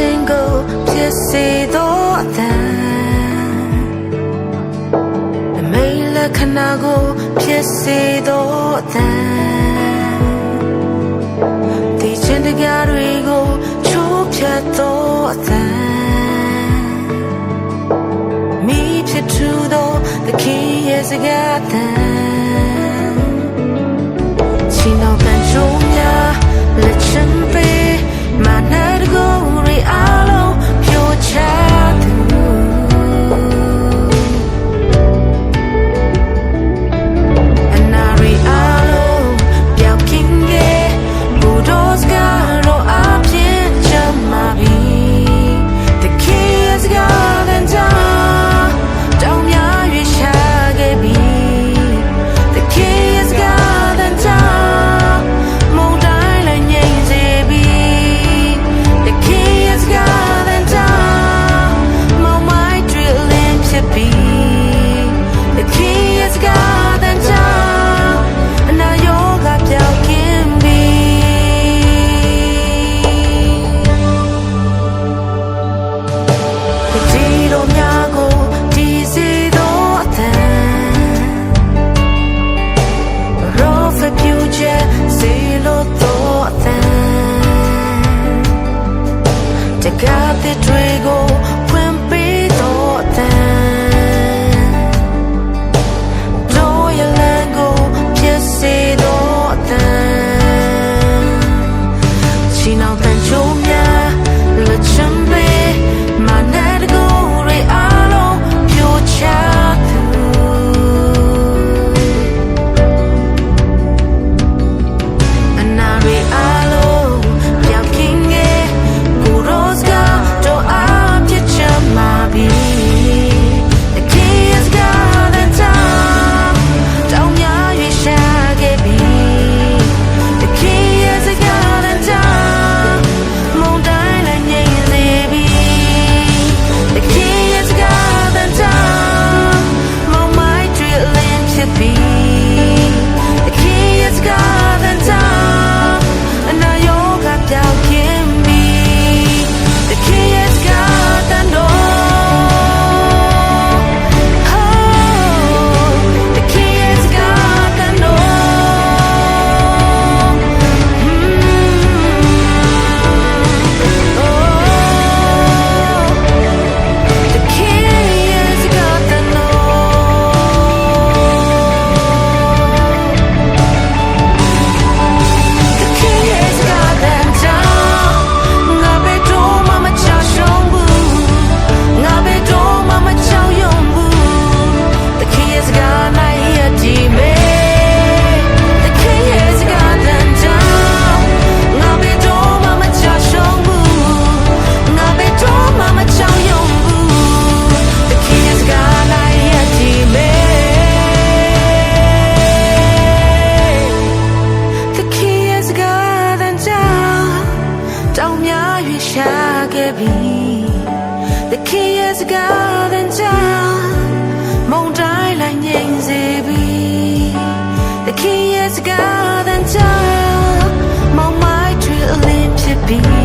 ခြင်းကိုဖြစ်စေသောအသံအမိလက္ခဏာကိုဖြစ်စေသောအသံဒီခြင်းတရားတွေကိုချိုးဖြတ်သောအသံမိဖြစ်သူသောသခင်ရဲ့စကားအသံ The key is a garden jar Mong dai The key is a garden jar Mong mai trill to be